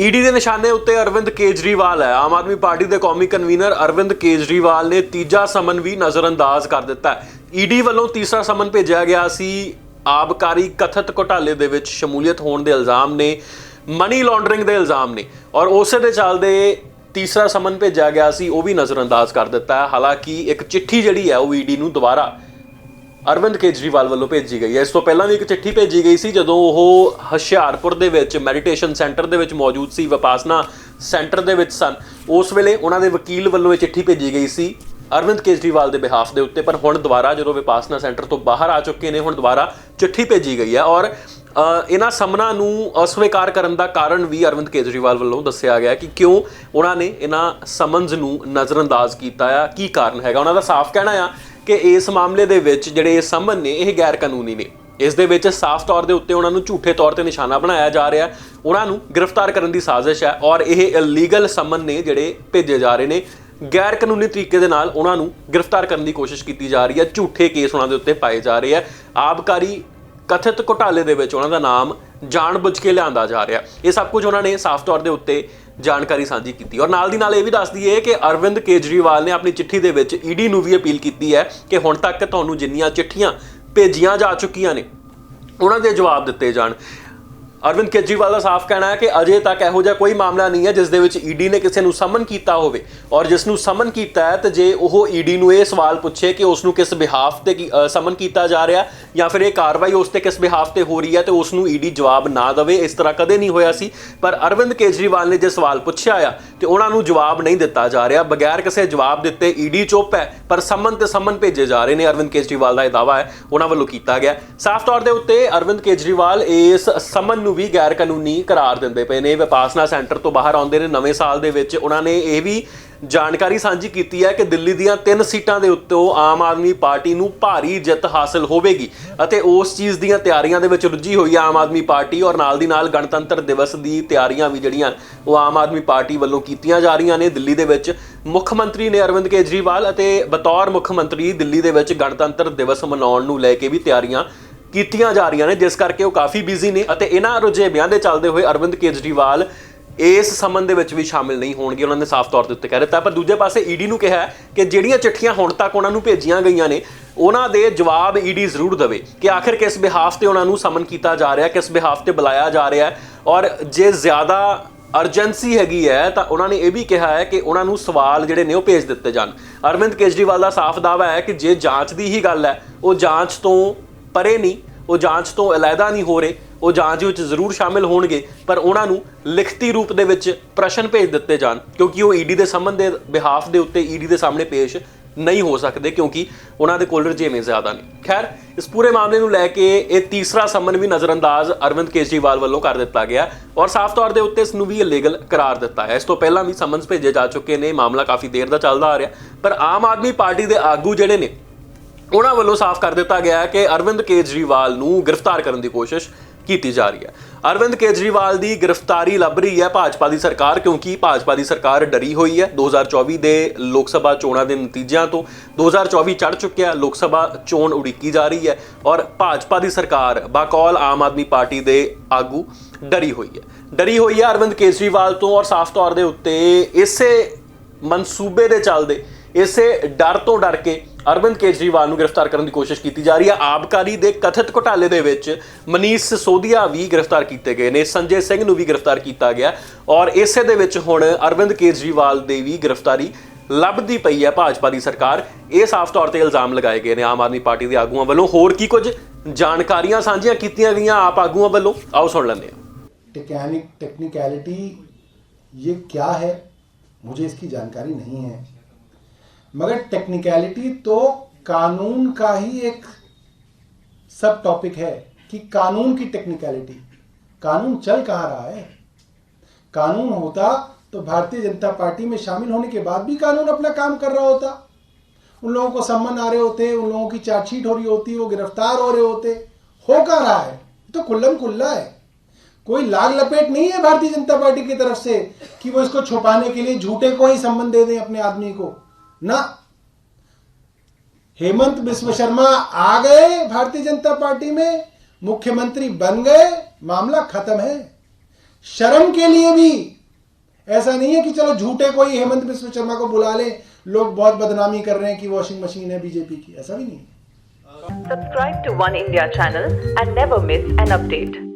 ED ਦੇ ਨਿਸ਼ਾਨੇ ਉੱਤੇ ਅਰਵਿੰਦ ਕੇਜਰੀਵਾਲ ਹੈ। ਆਮ ਆਦਮੀ ਪਾਰਟੀ ਦੇ ਕੌਮੀ ਕਨਵੀਨਰ ਅਰਵਿੰਦ ਕੇਜਰੀਵਾਲ ਨੇ ਤੀਜਾ ਸਮਨ ਵੀ ਨਜ਼ਰਅੰਦਾਜ਼ ਕਰ ਦਿੱਤਾ ਹੈ। ਈਡੀ ਵੱਲੋਂ ਤੀਸਰਾ ਸਮਨ ਭੇਜਿਆ ਗਿਆ ਸੀ। ਆਬਕਾਰੀ ਕਥਿਤ ਘੁਟਾਲੇ ਦੇ ਵਿੱਚ ਸ਼ਮੂਲੀਅਤ ਹੋਣ ਦੇ ਇਲਜ਼ਾਮ ਨੇ, ਮਨੀ ਲਾਂਡਰਿੰਗ ਦੇ ਇਲਜ਼ਾਮ ਨੇ ਔਰ ਉਸੇ ਦੇ ਚੱਲਦੇ ਤੀਸਰਾ ਸਮਨ ਭੇਜਿਆ ਗਿਆ ਸੀ, ਉਹ ਵੀ ਨਜ਼ਰਅੰਦਾਜ਼ ਕਰ ਦਿੱਤਾ ਹੈ। ਹਾਲਾਂਕਿ ਇੱਕ ਚਿੱਠੀ ਜਿਹੜੀ ਹੈ, ਉਹ ਈਡੀ ਨੂੰ ਦੁਬਾਰਾ ਅਰਵਿੰਦ ਕੇਜਰੀਵਾਲ ਵੱਲੋਂ ਭੇਜੀ ਗਈ ਹੈ। ਇਸ ਤੋਂ ਪਹਿਲਾਂ ਵੀ ਇੱਕ ਚਿੱਠੀ ਭੇਜੀ ਗਈ ਸੀ, ਜਦੋਂ ਉਹ ਹੁਸ਼ਿਆਰਪੁਰ ਦੇ ਵਿੱਚ ਮੈਡੀਟੇਸ਼ਨ ਸੈਂਟਰ ਦੇ ਵਿੱਚ ਮੌਜੂਦ ਸੀ, ਵਿਪਾਸਨਾ ਸੈਂਟਰ ਦੇ ਵਿੱਚ ਸਨ। ਉਸ ਵੇਲੇ ਉਹਨਾਂ ਦੇ ਵਕੀਲ ਵੱਲੋਂ ਇਹ ਚਿੱਠੀ ਭੇਜੀ ਗਈ ਸੀ, ਅਰਵਿੰਦ ਕੇਜਰੀਵਾਲ ਦੇ ਬਿਹਾਫ ਦੇ ਉੱਤੇ, ਪਰ ਹੁਣ ਦੁਬਾਰਾ ਜਦੋਂ ਵਿਪਾਸਨਾ ਸੈਂਟਰ ਤੋਂ ਬਾਹਰ ਆ ਚੁੱਕੇ ਨੇ, ਹੁਣ ਦੁਬਾਰਾ ਚਿੱਠੀ ਭੇਜੀ ਗਈ ਹੈ। ਔਰ ਇਹਨਾਂ ਸਮਨਾਂ ਨੂੰ ਅਸਵੀਕਾਰ ਕਰਨ ਦਾ ਕਾਰਨ ਵੀ ਅਰਵਿੰਦ ਕੇਜਰੀਵਾਲ ਵੱਲੋਂ ਦੱਸਿਆ ਗਿਆ ਕਿ ਕਿਉਂ ਉਹਨਾਂ ਨੇ ਇਹਨਾਂ ਸਮਨਜ਼ ਨੂੰ ਨਜ਼ਰਅੰਦਾਜ਼ ਕੀਤਾ ਆ, ਕੀ ਕਾਰਨ ਹੈਗਾ? ਉਹਨਾਂ ਦਾ ਸਾਫ਼ ਕਹਿਣਾ ਆ ਕਿ ਇਸ ਮਾਮਲੇ ਦੇ ਵਿੱਚ ਜਿਹੜੇ ਇਹ ਸਮਨ ਨੇ, ਇਹ ਗੈਰ ਕਾਨੂੰਨੀ ਨੇ। ਇਸ ਦੇ ਵਿੱਚ ਸਾਫ਼ ਤੌਰ ਦੇ ਉੱਤੇ ਉਹਨਾਂ ਨੂੰ ਝੂਠੇ ਤੌਰ ਤੇ ਨਿਸ਼ਾਨਾ ਬਣਾਇਆ ਜਾ ਰਿਹਾ ਹੈ। ਉਹਨਾਂ ਨੂੰ ਗ੍ਰਿਫਤਾਰ ਕਰਨ ਦੀ ਸਾਜ਼ਿਸ਼ ਹੈ ਔਰ ਇਹ ਇਲੀਗਲ ਸਮਨ ਨੇ ਜਿਹੜੇ ਭੇਜੇ ਜਾ ਰਹੇ ਨੇ। ਗੈਰ ਕਾਨੂੰਨੀ ਤਰੀਕੇ ਦੇ ਨਾਲ ਉਹਨਾਂ ਨੂੰ ਗ੍ਰਿਫਤਾਰ ਕਰਨ ਦੀ ਕੋਸ਼ਿਸ਼ ਕੀਤੀ ਜਾ ਰਹੀ ਹੈ। ਝੂਠੇ ਕੇਸ ਉਹਨਾਂ ਦੇ ਉੱਤੇ ਪਾਏ ਜਾ ਰਹੇ ਆ ਆਬਕਾਰੀ ਕਥਿਤ ਘੁਟਾਲੇ ਦੇ ਵਿੱਚ ਉਹਨਾਂ ਦਾ ਨਾਮ ਜਾਣਬੁੱਝ ਕੇ ਲਿਆਂਦਾ ਜਾ ਰਿਹਾ ਇਹ ਸਭ ਕੁਝ ਉਹਨਾਂ ਨੇ ਸਾਫ਼ ਤੌਰ ਦੇ ਉੱਤੇ ਜਾਣਕਾਰੀ ਸਾਂਝੀ ਕੀਤੀ। ਔਰ ਨਾਲ ਦੀ ਨਾਲ ਇਹ ਵੀ ਦੱਸ ਦਈਏ ਕਿ ਅਰਵਿੰਦ ਕੇਜਰੀਵਾਲ ਨੇ ਆਪਣੀ ਚਿੱਠੀ ਦੇ ਵਿੱਚ ਈਡੀ ਨੂੰ ਵੀ ਅਪੀਲ ਕੀਤੀ ਹੈ ਕਿ ਹੁਣ ਤੱਕ ਤੁਹਾਨੂੰ ਜਿੰਨੀਆਂ ਚਿੱਠੀਆਂ ਭੇਜੀਆਂ ਜਾ ਚੁੱਕੀਆਂ ਨੇ, ਉਹਨਾਂ ਦੇ ਜਵਾਬ ਦਿੱਤੇ ਜਾਣ। ਅਰਵਿੰਦ ਕੇਜਰੀਵਾਲ ਦਾ ਸਾਫ਼ ਕਹਿਣਾ ਹੈ ਕਿ ਅਜੇ ਤੱਕ ਇਹੋ ਜਿਹਾ ਕੋਈ ਮਾਮਲਾ ਨਹੀਂ ਹੈ ਜਿਸ ਦੇ ਵਿੱਚ ਈਡੀ ਨੇ ਕਿਸੇ ਨੂੰ ਸਮਨ ਕੀਤਾ ਹੋਵੇ। ਔਰ ਜਿਸ ਨੂੰ ਸਮਨ ਕੀਤਾ ਹੈ ਤੇ ਜੇ ਉਹ ਈਡੀ ਨੂੰ ਇਹ ਸਵਾਲ ਪੁੱਛੇ ਕਿ ਉਸ ਨੂੰ ਕਿਸ ਬਿਹਾਫ ਤੇ ਕੀ- ਸਮਨ ਕੀਤਾ ਜਾ ਰਿਹਾ ਜਾਂ ਫਿਰ ਇਹ ਕਾਰਵਾਈ ਉਸ ਤੇ ਕਿਸ ਬਿਹਾਫ ਤੇ ਹੋ ਰਹੀ ਹੈ ਤੇ ਉਸ ਨੂੰ ਈਡੀ ਜਵਾਬ ਨਾ ਦੇਵੇ, ਇਸ ਤਰ੍ਹਾਂ ਕਦੇ ਨਹੀਂ ਹੋਇਆ ਸੀ। ਪਰ ਅਰਵਿੰਦ ਕੇਜਰੀਵਾਲ ਨੇ ਜੇ ਸਵਾਲ ਪੁੱਛਿਆ ਆ ਤੇ ਉਹਨਾਂ ਨੂੰ ਜਵਾਬ ਨਹੀਂ ਦਿੱਤਾ ਜਾ ਰਿਹਾ। ਬਗੈਰ ਕਿਸੇ ਜਵਾਬ ਦਿੱਤੇ ਈਡੀ ਚੁੱਪ ਹੈ, ਪਰ ਸਮਨ ਤੇ ਸਮਨ ਭੇਜੇ ਜਾ ਰਹੇ ਨੇ ਅਰਵਿੰਦ ਕੇਜਰੀਵਾਲ ਦਾ ਇਹ ਦਾਵਾ ਹੈ, ਉਹਨਾਂ ਵੱਲੋਂ ਕੀਤਾ ਗਿਆ। ਸਾਫ਼ ਤੌਰ ਦੇ ਉੱਤੇ ਅਰਵਿੰਦ ਕੇਜਰੀਵਾਲ ਇਸ ਸਮਨ ਨੂੰ ਵੀ ਗੈਰ ਕਾਨੂੰਨੀ ਕਰਾਰ ਦਿੰਦੇ ਪਏ ਨੇ। ਵਿਪਾਸਨਾ ਸੈਂਟਰ ਤੋਂ ਬਾਹਰ ਆਉਂਦੇ ਨੇ ਨਵੇਂ ਸਾਲ ਦੇ ਵਿੱਚ। ਉਹਨਾਂ ਨੇ ਇਹ ਵੀ ਜਾਣਕਾਰੀ ਸਾਂਝੀ ਕੀਤੀ ਹੈ ਕਿ ਦਿੱਲੀ ਦੀਆਂ ਤਿੰਨ ਸੀਟਾਂ ਦੇ ਉੱਤੇ ਆਮ ਆਦਮੀ ਪਾਰਟੀ ਨੂੰ ਭਾਰੀ ਜਿੱਤ ਹਾਸਲ ਹੋਵੇਗੀ ਅਤੇ ਉਸ ਚੀਜ਼ ਦੀਆਂ ਤਿਆਰੀਆਂ ਦੇ ਵਿੱਚ ਰੁੱਝੀ ਹੋਈ ਹੈ ਆਮ ਆਦਮੀ ਪਾਰਟੀ ਔਰ ਨਾਲ ਦੀ ਨਾਲ ਗਣਤੰਤਰ ਦਿਵਸ ਦੀ ਤਿਆਰੀਆਂ ਵੀ ਜਿਹੜੀਆਂ ਉਹ ਆਮ ਆਦਮੀ ਪਾਰਟੀ ਵੱਲੋਂ ਕੀਤੀਆਂ ਜਾ ਰਹੀਆਂ ਨੇ। ਦਿੱਲੀ ਦੇ ਵਿੱਚ ਮੁੱਖ ਮੰਤਰੀ ਨੇ ਅਰਵਿੰਦ ਕੇਜਰੀਵਾਲ ਅਤੇ ਬਤੌਰ ਮੁੱਖ ਮੰਤਰੀ ਦਿੱਲੀ ਦੇ ਵਿੱਚ ਗਣਤੰਤਰ ਦਿਵਸ ਮਨਾਉਣ ਨੂੰ ਲੈ ਕੇ ਵੀ ਤਿਆਰੀਆਂ ਕੀਤੀਆਂ ਜਾ ਰਹੀਆਂ ਨੇ, ਜਿਸ ਕਰਕੇ ਉਹ ਕਾਫੀ ਬਿਜ਼ੀ ਨੇ ਅਤੇ ਇਹਨਾਂ ਰੁਝੇਵਿਆਂ ਦੇ ਚੱਲਦੇ ਹੋਏ ਅਰਵਿੰਦ ਕੇਜਰੀਵਾਲ ਇਸ ਸਮਨ ਦੇ ਵਿੱਚ ਵੀ ਸ਼ਾਮਿਲ ਨਹੀਂ ਹੋਣਗੇ, ਉਹਨਾਂ ਨੇ ਸਾਫ਼ ਤੌਰ ਦੇ ਉੱਤੇ ਕਹਿ ਦਿੱਤਾ। ਪਰ ਦੂਜੇ ਪਾਸੇ ਈਡੀ ਨੂੰ ਕਿਹਾ ਕਿ ਜਿਹੜੀਆਂ ਚਿੱਠੀਆਂ ਹੁਣ ਤੱਕ ਉਹਨਾਂ ਨੂੰ ਭੇਜੀਆਂ ਗਈਆਂ ਨੇ, ਉਹਨਾਂ ਦੇ ਜਵਾਬ ਈਡੀ ਜ਼ਰੂਰ ਦੇਵੇ ਕਿ ਆਖਿਰ ਕਿਸ ਬਿਹਾਫ ਤੇ ਉਹਨਾਂ ਨੂੰ ਸਮਨ ਕੀਤਾ ਜਾ ਰਿਹਾ, ਕਿਸ ਬਿਹਾਫ ਤੇ ਬੁਲਾਇਆ ਜਾ ਰਿਹਾ ਔਰ ਜੇ ਜ਼ਿਆਦਾ ਅਰਜੈਂਸੀ ਹੈਗੀ ਹੈ, ਤਾਂ ਉਹਨਾਂ ਨੇ ਇਹ ਵੀ ਕਿਹਾ ਹੈ ਕਿ ਉਹਨਾਂ ਨੂੰ ਸਵਾਲ ਜਿਹੜੇ ਨੇ ਉਹ ਭੇਜ ਦਿੱਤੇ ਜਾਣ। ਅਰਵਿੰਦ ਕੇਜਰੀਵਾਲ ਦਾ ਸਾਫ਼ ਦਾਅਵਾ ਹੈ ਕਿ ਜੇ ਜਾਂਚ ਦੀ ਹੀ ਗੱਲ ਹੈ, ਉਹ ਜਾਂਚ ਤੋਂ ਪਰੇ ਨਹੀਂ, ਉਹ ਜਾਂਚ ਤੋਂ ਅਲੱਗਾ ਨਹੀਂ ਹੋ ਰਹੇ, ਉਹ ਜਾਂਚ ਵਿੱਚ ਜ਼ਰੂਰ ਸ਼ਾਮਿਲ ਹੋਣਗੇ, ਪਰ ਉਹਨਾਂ ਨੂੰ ਲਿਖਤੀ ਰੂਪ ਦੇ ਵਿੱਚ ਪ੍ਰਸ਼ਨ ਭੇਜ ਦਿੱਤੇ ਜਾਣ, ਕਿਉਂਕਿ ਉਹ ਈਡੀ ਦੇ ਸੰਬੰਧ ਦੇ ਬਿਹਾਫ ਦੇ ਉੱਤੇ ਈਡੀ ਦੇ ਸਾਹਮਣੇ ਪੇਸ਼ ਨਹੀਂ ਹੋ ਸਕਦੇ, ਕਿਉਂਕਿ ਉਹਨਾਂ ਦੇ ਕੋਲ ਰਜੇਵੇਂ ਜ਼ਿਆਦਾ ਨੇ। ਖੈਰ, ਇਸ ਪੂਰੇ ਮਾਮਲੇ ਨੂੰ ਲੈ ਕੇ ਇਹ ਤੀਸਰਾ ਸਮਨ ਵੀ ਨਜ਼ਰਅੰਦਾਜ਼ ਅਰਵਿੰਦ ਕੇਜਰੀਵਾਲ ਵੱਲੋਂ ਕਰ ਦਿੱਤਾ ਗਿਆ ਔਰ ਸਾਫ਼ ਤੌਰ ਦੇ ਉੱਤੇ ਇਸ ਨੂੰ ਵੀ ਇਲੀਗਲ ਕਰਾਰ ਦਿੱਤਾ ਹੈ। ਇਸ ਤੋਂ ਪਹਿਲਾਂ ਵੀ ਸੰਮਨਸ ਭੇਜੇ ਜਾ ਚੁੱਕੇ ਨੇ, ਮਾਮਲਾ ਕਾਫੀ ਦੇਰ ਦਾ ਚੱਲਦਾ ਆ ਰਿਹਾ, ਪਰ ਆਮ ਆਦਮੀ ਪਾਰਟੀ ਦੇ ਆਗੂ ਜਿਹੜੇ ਨੇ ਉਹਨਾਂ ਵੱਲੋਂ ਸਾਫ਼ ਕਰ ਦਿੱਤਾ ਗਿਆ ਹੈ ਕਿ ਅਰਵਿੰਦ ਕੇਜਰੀਵਾਲ ਨੂੰ ਗ੍ਰਿਫਤਾਰ ਕਰਨ ਦੀ ਕੋਸ਼ਿਸ਼ ਕੀਤੀ ਜਾ ਰਹੀ ਹੈ। ਅਰਵਿੰਦ ਕੇਜਰੀਵਾਲ ਦੀ ਗ੍ਰਿਫਤਾਰੀ ਲੱਭ ਰਹੀ ਹੈ ਭਾਜਪਾ ਦੀ ਸਰਕਾਰ, ਕਿਉਂਕਿ ਭਾਜਪਾ ਦੀ ਸਰਕਾਰ ਡਰੀ ਹੋਈ ਹੈ 2024 ਦੇ ਲੋਕ ਸਭਾ ਚੋਣਾਂ ਦੇ ਨਤੀਜਿਆਂ ਤੋਂ। 2024 ਚੜ ਚੁੱਕਿਆ ਲੋਕ ਸਭਾ ਚੋਣ ਉਡੀਕੀ ਜਾ ਰਹੀ ਹੈ ਔਰ ਭਾਜਪਾ ਦੀ ਸਰਕਾਰ ਬਾਕੌਲ ਆਮ ਆਦਮੀ ਪਾਰਟੀ ਦੇ ਆਗੂ ਡਰੀ ਹੋਈ ਹੈ। ਡਰੀ ਹੋਈ ਹੈ ਅਰਵਿੰਦ ਕੇਜਰੀਵਾਲ ਤੋਂ ਔਰ ਸਾਫ਼ ਤੌਰ ਦੇ ਉੱਤੇ ਇਸੇ ਮਨਸੂਬੇ ਦੇ ਚੱਲਦੇ, ਇਸੇ ਡਰ ਤੋਂ ਡਰ ਕੇ ਅਰਵਿੰਦ ਕੇਜਰੀਵਾਲ ਨੂੰ ਗ੍ਰਿਫਤਾਰ ਕਰਨ ਦੀ ਕੋਸ਼ਿਸ਼ ਕੀਤੀ ਜਾ ਰਹੀ ਹੈ ਆਬਕਾਰੀ ਦੇ ਕਥਿਤ ਘੁਟਾਲੇ ਦੇ ਵਿੱਚ ਮਨੀਸ਼ ਸਿਸੋਦੀਆ ਵੀ ਗ੍ਰਿਫਤਾਰ ਕੀਤੇ ਗਏ ਨੇ ਸੰਜੇ ਸਿੰਘ ਨੂੰ ਵੀ ਗ੍ਰਿਫਤਾਰ ਕੀਤਾ ਗਿਆ ਔਰ ਇਸੇ ਦੇ ਵਿੱਚ ਹੁਣ ਅਰਵਿੰਦ ਕੇਜਰੀਵਾਲ ਦੇ ਵੀ ਗ੍ਰਿਫਤਾਰੀ ਲੱਭਦੀ ਪਈ ਹੈ ਭਾਜਪਾ ਦੀ ਸਰਕਾਰ ਇਹ ਸਾਫ਼ ਤੌਰ ਤੇ ਇਲਜ਼ਾਮ ਲਗਾਏ ਗਏ ਨੇ ਆਮ ਆਦਮੀ ਪਾਰਟੀ ਦੇ ਆਗੂਆਂ ਵੱਲੋਂ ਹੋਰ ਕੀ ਕੁਝ ਜਾਣਕਾਰੀਆਂ ਸਾਂਝੀਆਂ ਕੀਤੀਆਂ ਗਈਆਂ ਆਪ ਆਗੂਆਂ ਵੱਲੋਂ ਆਓ ਸੁਣ ਲੈਂਦੇ ਹਾਂ टेक्निक टेक्निकलिटी ये क्या है मुझे इसकी जानकारी नहीं है मगर टेक्निकलिटी तो कानून का ही एक सब टॉपिक है कि कानून की टेक्निकलिटी कानून चल कहाँ रहा है? कानून होता तो भारतीय जनता पार्टी में शामिल होने के बाद भी कानून अपना काम कर रहा होता। उन लोगों को सम्मन आ रहे होते, उन लोगों की चार्जशीट हो रही होती, वो गिरफ़्तार हो रहे होते। हो कहाँ रहा है? तो खुल्लम खुल्ला है। कोई लाग लपेट नहीं है भारतीय जनता पार्टी की तरफ़ से कि वो इसको छुपाने के लिए झूठे को ही संबंध दे दें अपने आदमी को। ना। हेमंत बिस्व शर्मा आ गए भारतीय जनता पार्टी में, मुख्यमंत्री बन गए, मामला खत्म है। शर्म के लिए भी ऐसा नहीं है कि चलो झूठे कोई हेमंत बिस्व शर्मा को बुला ले, लोग बहुत बदनामी कर रहे हैं कि वॉशिंग मशीन है बीजेपी की, ऐसा भी नहीं है। Subscribe to One India channel and never miss an update.